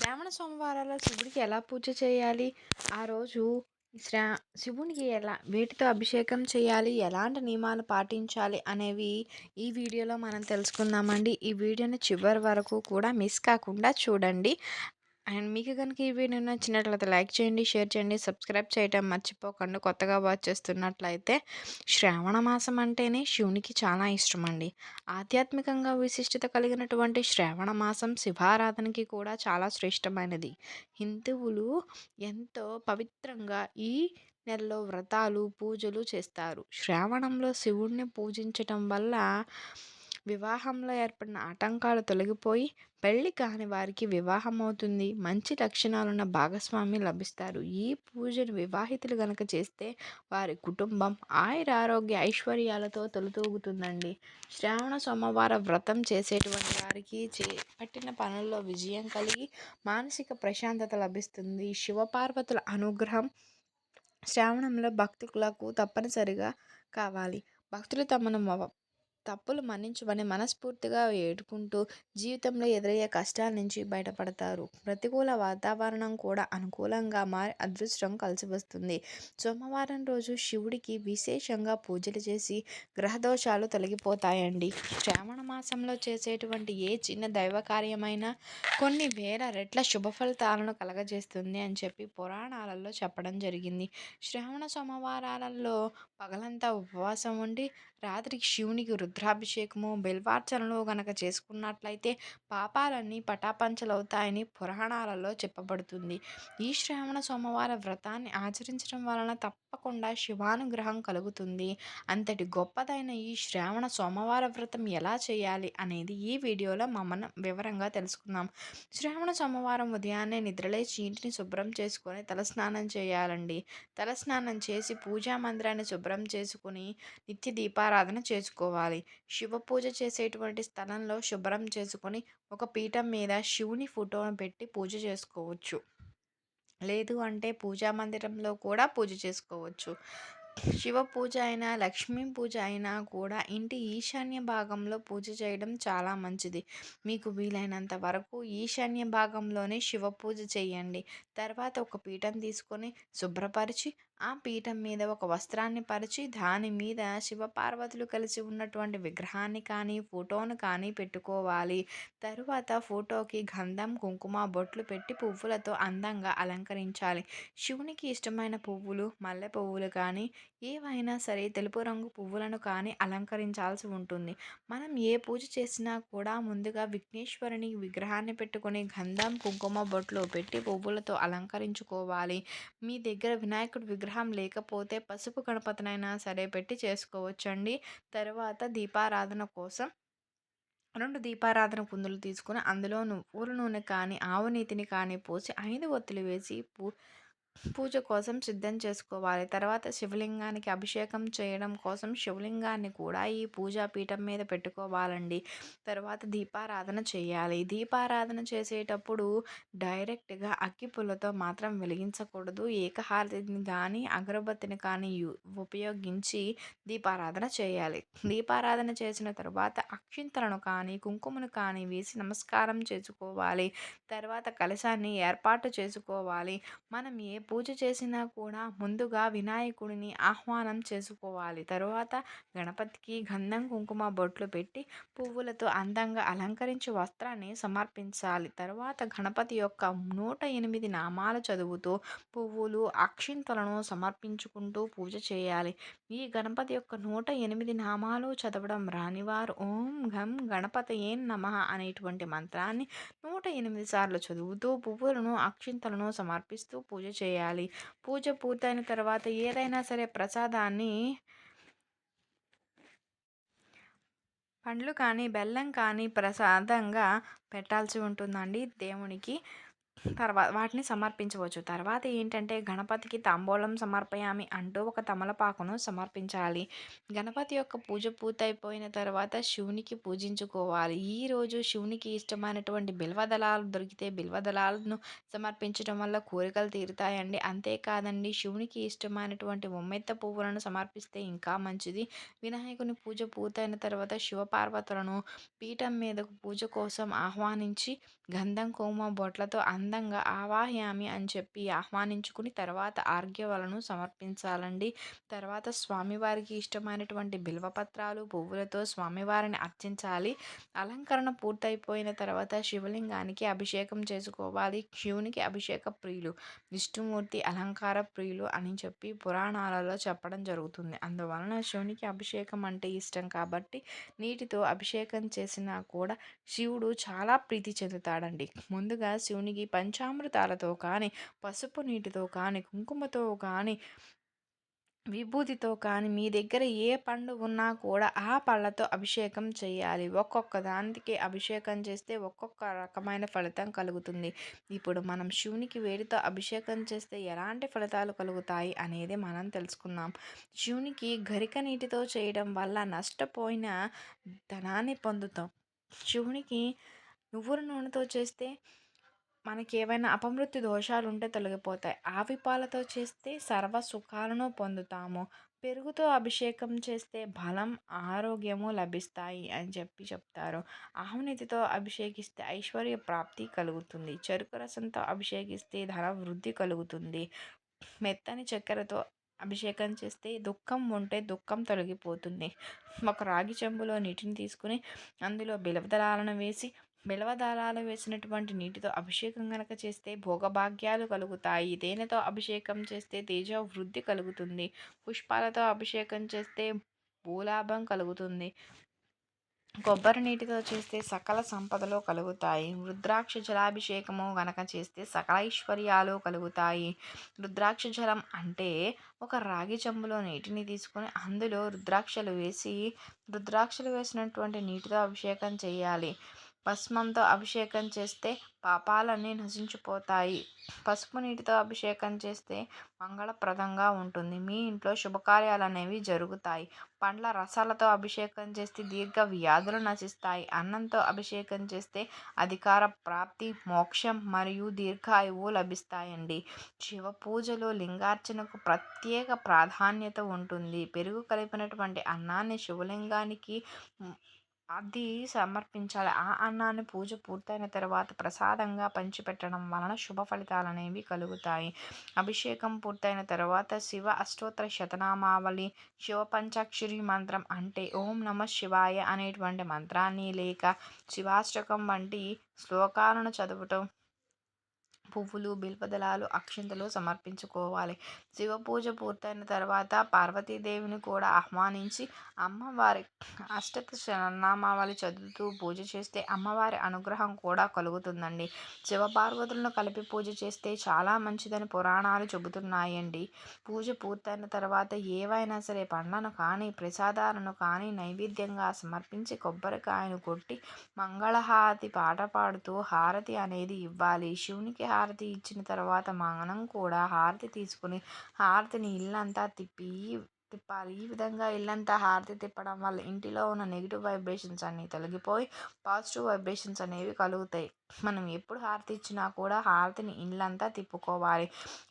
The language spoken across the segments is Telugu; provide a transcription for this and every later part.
శ్రావణ సోమవారాల శివుడికి ఎలా పూజ చేయాలి? ఆ రోజు శ్రా శివునికి ఎలా వేటితో అభిషేకం చేయాలి? ఎలాంటి నియమాలు పాటించాలి? అనేవి ఈ వీడియోలో మనం తెలుసుకుందామండి. ఈ వీడియోని చివరి వరకు కూడా మిస్ కాకుండా చూడండి. అండ్ మీకు కనుక ఈ వీడియో నచ్చినట్లయితే లైక్ చేయండి షేర్ చేయండి సబ్స్క్రైబ్ చేయటం మర్చిపోకండి. కొత్తగా వాచ్ చేస్తున్నట్లయితే శ్రావణ మాసం అంటేనే శివునికి చాలా ఇష్టం అండి ఆధ్యాత్మికంగా విశిష్టత కలిగినటువంటి శ్రావణ మాసం శివారాధనకి కూడా చాలా శ్రేష్టమైనది. హిందువులు ఎంతో పవిత్రంగా ఈ నెలలో వ్రతాలు పూజలు చేస్తారు. శ్రావణంలో శివుణ్ణి పూజించటం వల్ల వివాహంలో ఏర్పడిన ఆటంకాలు తొలగిపోయి పెళ్ళి కాని వారికి వివాహం అవుతుంది మంచి లక్షణాలున్న భాగస్వామి లభిస్తారు. ఈ పూజను వివాహితులు గనక చేస్తే వారి కుటుంబం ఆయుర ఆరోగ్య ఐశ్వర్యాలతో తొలుతూగుతుందండి శ్రావణ సోమవార వ్రతం చేసేటువంటి వారికి చేపట్టిన పనుల్లో విజయం కలిగి మానసిక ప్రశాంతత లభిస్తుంది. శివపార్వతుల అనుగ్రహం శ్రావణంలో భక్తులకు తప్పనిసరిగా కావాలి. భక్తులు తమను తప్పులు మన్నించమని మనస్ఫూర్తిగా వేడుకుంటూ జీవితంలో ఎదురయ్యే కష్టాల నుంచి బయటపడతారు. ప్రతికూల వాతావరణం కూడా అనుకూలంగా మారి అదృష్టం కలిసి వస్తుంది సోమవారం రోజు శివుడికి విశేషంగా పూజలు చేసి గ్రహదోషాలు తొలగిపోతాయండి. శ్రావణ మాసంలో చేసేటువంటి ఏ చిన్న దైవ కార్యమైనా కొన్ని వేల రెట్ల శుభ ఫలితాలను కలగజేస్తుంది అని చెప్పి పురాణాలలో చెప్పడం జరిగింది. శ్రావణ సోమవారాలలో పగలంతా ఉపవాసం ఉండి రాత్రికి శివునికి రుద్రాభిషేకము బిల్వార్చనలు గనక చేసుకున్నట్లయితే పాపాలన్నీ పటాపంచలవుతాయని పురాణాలలో చెప్పబడుతుంది. ఈ శ్రావణ సోమవార వ్రతాన్ని ఆచరించడం వలన తప్పకుండా శివానుగ్రహం కలుగుతుంది. అంతటి గొప్పదైన ఈ శ్రావణ సోమవార వ్రతం ఎలా చేయాలి అనేది ఈ వీడియోలో మనం వివరంగా తెలుసుకుందాం. శ్రావణ సోమవారం ఉదయాన్నే నిద్రలేచి ఇంటిని శుభ్రం చేసుకొని తలస్నానం చేయాలండి. తలస్నానం చేసి పూజా మందిరాన్ని శుభ్రం చేసుకుని నిత్య దీపారాధన చేసుకోవాలి. శివ పూజ చేసేటువంటి స్థలంలో శుభ్రం చేసుకొని ఒక పీఠం మీద శివుని ఫోటోను పెట్టి పూజ చేసుకోవచ్చు. లేదు అంటే పూజా మందిరంలో కూడా పూజ చేసుకోవచ్చు. శివ పూజ అయినా లక్ష్మీ పూజ అయినా కూడా ఇంటి ఈశాన్య భాగంలో పూజ చేయడం చాలా మంచిది. మీకు వీలైనంత వరకు ఈశాన్య భాగంలోనే శివ పూజ చేయండి. తర్వాత ఒక పీఠం తీసుకొని శుభ్రపరిచి ఆ పీఠం మీద ఒక వస్త్రాన్ని పరిచి దాని మీద శివపార్వతులు కలిసి ఉన్నటువంటి విగ్రహాన్ని కానీ ఫోటోను కానీ పెట్టుకోవాలి. తరువాత ఫోటోకి గంధం కుంకుమ బొట్లు పెట్టి పువ్వులతో అందంగా అలంకరించాలి. శివునికి ఇష్టమైన పువ్వులు మల్లె పువ్వులు కానీ ఏవైనా సరే తెలుపు రంగు పువ్వులను కానీ అలంకరించాల్సి ఉంటుంది. మనం ఏ పూజ చేసినా కూడా ముందుగా విఘ్నేశ్వరుని విగ్రహాన్ని పెట్టుకొని గంధం కుంకుమ బొట్లు పెట్టి పువ్వులతో అలంకరించుకోవాలి. మీ దగ్గర వినాయకుడి విగ్రహం విగ్రహం లేకపోతే పసుపు గణపతినైనా సరే పెట్టి చేసుకోవచ్చండి. తర్వాత దీపారాధన కోసం రెండు దీపారాధన కుందులు తీసుకుని అందులో నువ్వుల నూనె కానీ ఆవు నీతిని కానీ పోసి ఐదు ఒత్తులు వేసి పూ పూజ కోసం సిద్ధం చేసుకోవాలి. తర్వాత శివలింగానికి అభిషేకం చేయడం కోసం శివలింగాన్ని కూడా ఈ పూజా పీఠం మీద పెట్టుకోవాలండి. తర్వాత దీపారాధన చేయాలి. దీపారాధన చేసేటప్పుడు డైరెక్ట్గా అగ్గిపుల్లతో మాత్రం వెలిగించకూడదు. ఏకహారతిని కానీ అగరబత్తిని కానీ ఉపయోగించి దీపారాధన చేయాలి. దీపారాధన చేసిన తర్వాత అక్షింతలను కానీ కుంకుమను కానీ వేసి నమస్కారం చేసుకోవాలి. తర్వాత కలశాన్ని ఏర్పాటు చేసుకోవాలి. మనం ఏ పూజ చేసినా కూడా ముందుగా వినాయకుడిని ఆహ్వానం చేసుకోవాలి. తరువాత గణపతికి గంధం కుంకుమ బొట్లు పెట్టి పువ్వులతో అందంగా అలంకరించి వస్త్రాన్ని సమర్పించాలి. తరువాత గణపతి యొక్క నూట ఎనిమిది నామాలు చదువుతూ పువ్వులు అక్షింతలను సమర్పించుకుంటూ పూజ చేయాలి. ఈ గణపతి యొక్క నూట ఎనిమిది నామాలు చదవడం రానివారు. ఓం ఘం గణపతి ఏం నమ అనేటువంటి మంత్రాన్ని నూట ఎనిమిది సార్లు చదువుతూ పువ్వులను అక్షింతలను సమర్పిస్తూ పూజ చేయాలి. పూజ పూర్తయిన తర్వాత ఏదైనా సరే ప్రసాదాన్ని పండ్లు కానీ బెల్లం కానీ ప్రసాదంగా పెట్టాల్సి ఉంటుందండి దేవునికి. తర్వాత వాటిని సమర్పించవచ్చు. తర్వాత ఏంటంటే గణపతికి తాంబూలం సమర్పయామి అంటూ ఒక తమలపాకును సమర్పించాలి. గణపతి యొక్క పూజ పూర్తయిపోయిన తర్వాత శివునికి పూజించుకోవాలి. ఈరోజు శివునికి ఇష్టమైనటువంటి బిల్వదళాలు దొరికితే బిల్వదళాలను సమర్పించడం వల్ల కోరికలు తీరుతాయండి. అంతేకాదండి శివునికి ఇష్టమైనటువంటి ఉమ్మెత్త పువ్వులను సమర్పిస్తే ఇంకా మంచిది. వినాయకుని పూజ పూర్తయిన తర్వాత శివపార్వతులను పీఠం మీదకు పూజ కోసం ఆహ్వానించి గంధం కోమ బొట్లతో అంద అందంగా ఆవాహ్యామి అని చెప్పి ఆహ్వానించుకుని తర్వాత ఆర్ఘ్యవలను సమర్పించాలండి. తర్వాత స్వామివారికి ఇష్టమైనటువంటి బిల్వపత్రాలు పువ్వులతో స్వామివారిని అర్చించాలి. అలంకరణ పూర్తయిపోయిన తర్వాత శివలింగానికి అభిషేకం చేసుకోవాలి. శివునికి అభిషేక ప్రియులు విష్ణుమూర్తి అలంకార ప్రియులు అని చెప్పి పురాణాలలో చెప్పడం జరుగుతుంది. అందువలన శివునికి అభిషేకం అంటే ఇష్టం కాబట్టి నీటితో అభిషేకం చేసినా కూడా శివుడు చాలా ప్రీతి చెందుతాడండి. ముందుగా శివునికి పంచామృతాలతో కానీ పసుపు నీటితో కానీ కుంకుమతో కానీ విభూతితో కానీ మీ దగ్గర ఏ పండు ఉన్నా కూడా ఆ పళ్ళతో అభిషేకం చేయాలి. ఒక్కొక్క దానికి అభిషేకం చేస్తే ఒక్కొక్క రకమైన ఫలితం కలుగుతుంది. ఇప్పుడు మనం శివునికి వేడితో అభిషేకం చేస్తే ఎలాంటి ఫలితాలు కలుగుతాయి అనేది మనం తెలుసుకున్నాం శివునికి గరిక నీటితో చేయడం వల్ల నష్టపోయిన ధనాన్ని పొందుతాం. శివునికి నువ్వుల నూనెతో చేస్తే మనకి ఏవైనా అపమృత్యు దోషాలు ఉంటే తొలగిపోతాయి. ఆవి పాలతో చేస్తే సర్వ సుఖాలను పొందుతాము. పెరుగుతో అభిషేకం చేస్తే బలం ఆరోగ్యము లభిస్తాయి అని చెప్పి చెప్తారు. ఆవునెతితో అభిషేకిస్తే ఐశ్వర్య ప్రాప్తి కలుగుతుంది. చెరుకు రసంతో అభిషేకిస్తే ధన వృద్ధి కలుగుతుంది. మెత్తని చక్కెరతో అభిషేకం చేస్తే దుఃఖం ఉంటే దుఃఖం తొలగిపోతుంది. ఒక రాగి చెంబులో నీటిని తీసుకుని అందులో బిలవదలాలను వేసి బిలవదళాలు వేసినటువంటి నీటితో అభిషేకం కనుక చేస్తే భోగభాగ్యాలు కలుగుతాయి. తేనెతో అభిషేకం చేస్తే తేజ వృద్ధి కలుగుతుంది. పుష్పాలతో అభిషేకం చేస్తే భూలాభం కలుగుతుంది. కొబ్బరి నీటితో చేస్తే సకల సంపదలు కలుగుతాయి. రుద్రాక్ష జలాభిషేకము గనక చేస్తే సకల ఐశ్వర్యాలు కలుగుతాయి. రుద్రాక్ష జలం అంటే ఒక రాగి చెంబులో నీటిని తీసుకొని అందులో రుద్రాక్షలు వేసి రుద్రాక్షలు వేసినటువంటి నీటితో అభిషేకం చేయాలి. భస్మంతో అభిషేకం చేస్తే పాపాలన్నీ నశించిపోతాయి. పసుపు నీటితో అభిషేకం చేస్తే మంగళప్రదంగా ఉంటుంది. మీ ఇంట్లో శుభకార్యాలు అనేవి జరుగుతాయి. పండ్ల రసాలతో అభిషేకం చేస్తే దీర్ఘ వ్యాధులు నశిస్తాయి. అన్నంతో అభిషేకం చేస్తే అధికార ప్రాప్తి మోక్షం మరియు దీర్ఘాయువు లభిస్తాయండి. శివ పూజలో లింగార్చనకు ప్రత్యేక ప్రాధాన్యత ఉంటుంది. పెరుగు కలిపినటువంటి అన్నాన్ని శివలింగానికి అది సమర్పించాలి. ఆ అన్నాన్ని పూజ పూర్తయిన తర్వాత ప్రసాదంగా పంచిపెట్టడం వలన శుభ ఫలితాలు అనేవి కలుగుతాయి. అభిషేకం పూర్తయిన తర్వాత శివ అష్టోత్తర శతనామావళి శివ పంచాక్షరి మంత్రం అంటే ఓం నమ శివాయ అనేటువంటి మంత్రాన్ని లేక శివాష్టకం వంటి శ్లోకాలను చదవటం పువ్వులు బిల్వదళాలు అక్షింతలు సమర్పించుకోవాలి. శివ పూజ పూర్తయిన తర్వాత పార్వతీదేవిని కూడా ఆహ్వానించి అమ్మవారి అష్టత శరణామావళి చదువుతూ పూజ చేస్తే అమ్మవారి అనుగ్రహం కూడా కలుగుతుందండి. శివపార్వతులను కలిపి పూజ చేస్తే చాలా మంచిదని పురాణాలు చెబుతున్నాయండి. పూజ పూర్తయిన తర్వాత ఏవైనా సరే పండ్లను కానీ ప్రసాదాలను కానీ నైవేద్యంగా సమర్పించి కొబ్బరికాయను కొట్టి మంగళహారతి పాట పాడుతూ హారతి అనేది ఇవ్వాలి. శివునికి హారతి హారతి ఇచ్చిన తర్వాత మనం కూడా హారతి తీసుకుని హారతిని ఇల్లంతా తిప్పి తిప్పాలి. ఈ విధంగా ఇల్లంతా హారతి తిప్పడం వల్ల ఇంటిలో ఉన్న నెగిటివ్ వైబ్రేషన్స్ అన్నీ తొలగిపోయి పాజిటివ్ వైబ్రేషన్స్ అనేవి కలుగుతాయి. మనం ఎప్పుడు హారతి ఇచ్చినా కూడా హారతిని ఇళ్ళంతా తిప్పుకోవాలి.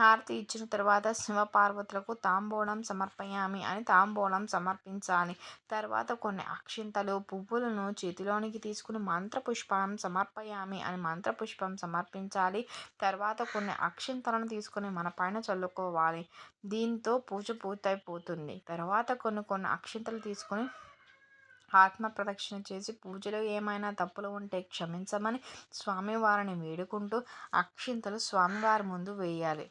హారతి ఇచ్చిన తర్వాత శివపార్వతులకు తాంబూలం సమర్పయామి అని తాంబూలం సమర్పించాలి. తర్వాత కొన్ని అక్షింతలు పువ్వులను చేతిలోనికి తీసుకుని మంత్రపుష్పం సమర్పయామి అని మంత్రపుష్పం సమర్పించాలి. తర్వాత కొన్ని అక్షింతలను తీసుకుని మన పైన చల్లుకోవాలి. దీంతో పూజ పూర్తయిపోతుంది. తర్వాత కొన్ని కొన్ని అక్షింతలు తీసుకొని ఆత్మ ప్రదక్షిణ చేసి పూజలో ఏమైనా తప్పులు ఉంటే క్షమించమని స్వామివారిని వేడుకుంటూ అక్షింతలు స్వామివారి ముందు వేయాలి.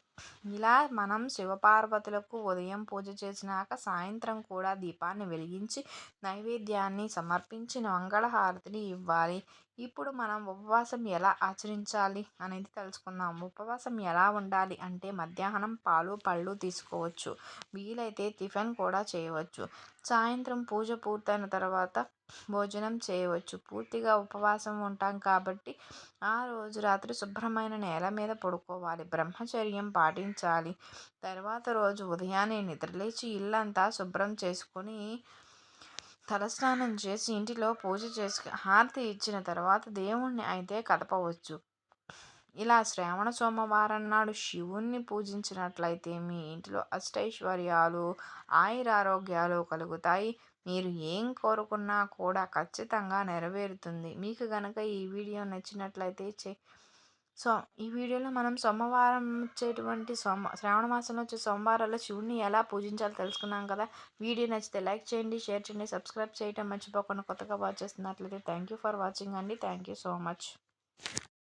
ఇలా మనం శివపార్వతులకు ఉదయం పూజ చేసినాక సాయంత్రం కూడా దీపాన్ని వెలిగించి నైవేద్యాన్ని సమర్పించి మంగళహారతిని ఇవ్వాలి. ఇప్పుడు మనం ఉపవాసం ఎలా ఆచరించాలి అనేది తెలుసుకుందాం. ఉపవాసం ఎలా ఉండాలి అంటే మధ్యాహ్నం పాలు పళ్ళు తీసుకోవచ్చు. వీలైతే టిఫిన్ కూడా చేయవచ్చు. సాయంత్రం పూజ పూర్తయిన తర్వాత భోజనం చేయవచ్చు. పూర్తిగా ఉపవాసం ఉంటాం కాబట్టి ఆ రోజు రాత్రి శుభ్రమైన నేల మీద పడుకోవాలి. బ్రహ్మచర్యం పాటించాలి. తర్వాత రోజు ఉదయాన్నే నిద్రలేచి ఇల్లంతా శుభ్రం చేసుకొని తలస్నానం చేసి ఇంటిలో పూజ చేసి హారతి ఇచ్చిన తర్వాత దేవుణ్ణి అయితే కదపవచ్చు ఇలా శ్రావణ సోమవారం నాడు శివుణ్ణి పూజించినట్లయితే మీ ఇంటిలో అష్టైశ్వర్యాలు ఆయురారోగ్యాలు కలుగుతాయి. మీరు ఏం కోరుకున్నా కూడా ఖచ్చితంగా నెరవేరుతుంది. మీకు కనుక ఈ వీడియో నచ్చినట్లయితే చే సో ఈ వీడియోలో మనం సోమవారం వచ్చేటువంటి సోమ శ్రావణ మాసంలో వచ్చే సోమవారాల్లో శివుడిని ఎలా పూజించాలో తెలుసుకున్నాం కదా. వీడియో నచ్చితే లైక్ చేయండి షేర్ చేయండి సబ్స్క్రైబ్ చేయటం మర్చిపోకుండా కొత్తగా వాచ్ చేస్తున్నట్లయితే థ్యాంక్ యూ ఫర్ వాచింగ్ అండి. Thank you so much.